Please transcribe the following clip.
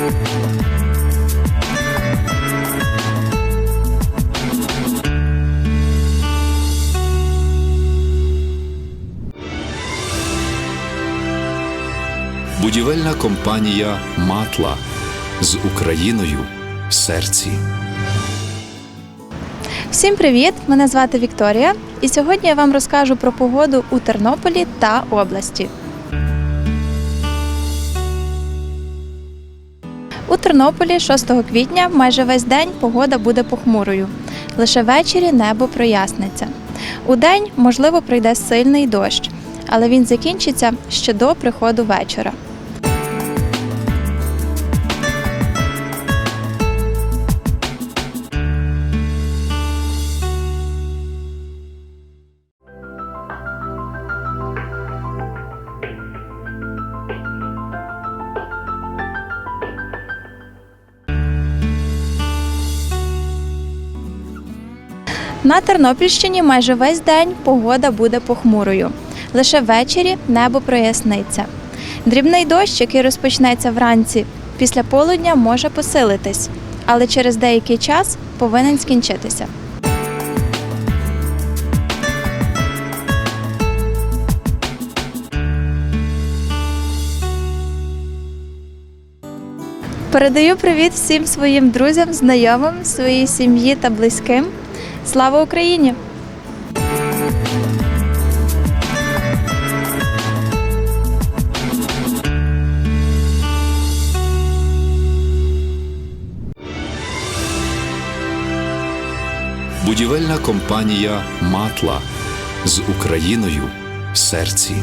Будівельна компанія Матла з Україною в серці. Всім привіт! Мене звати Вікторія, і сьогодні я вам розкажу про погоду у Тернополі та області. У Тернополі 6 квітня майже весь день погода буде похмурою. Лише ввечері небо проясниться. У день, можливо, прийде сильний дощ, але він закінчиться ще до приходу вечора. На Тернопільщині майже весь день погода буде похмурою. Лише ввечері небо проясниться. Дрібний дощ, який розпочнеться вранці, після полудня може посилитись, але через деякий час повинен скінчитися. Передаю привіт всім своїм друзям, знайомим, своїй сім'ї та близьким. Слава Україні! Будівельна компанія Матла з Україною в серці.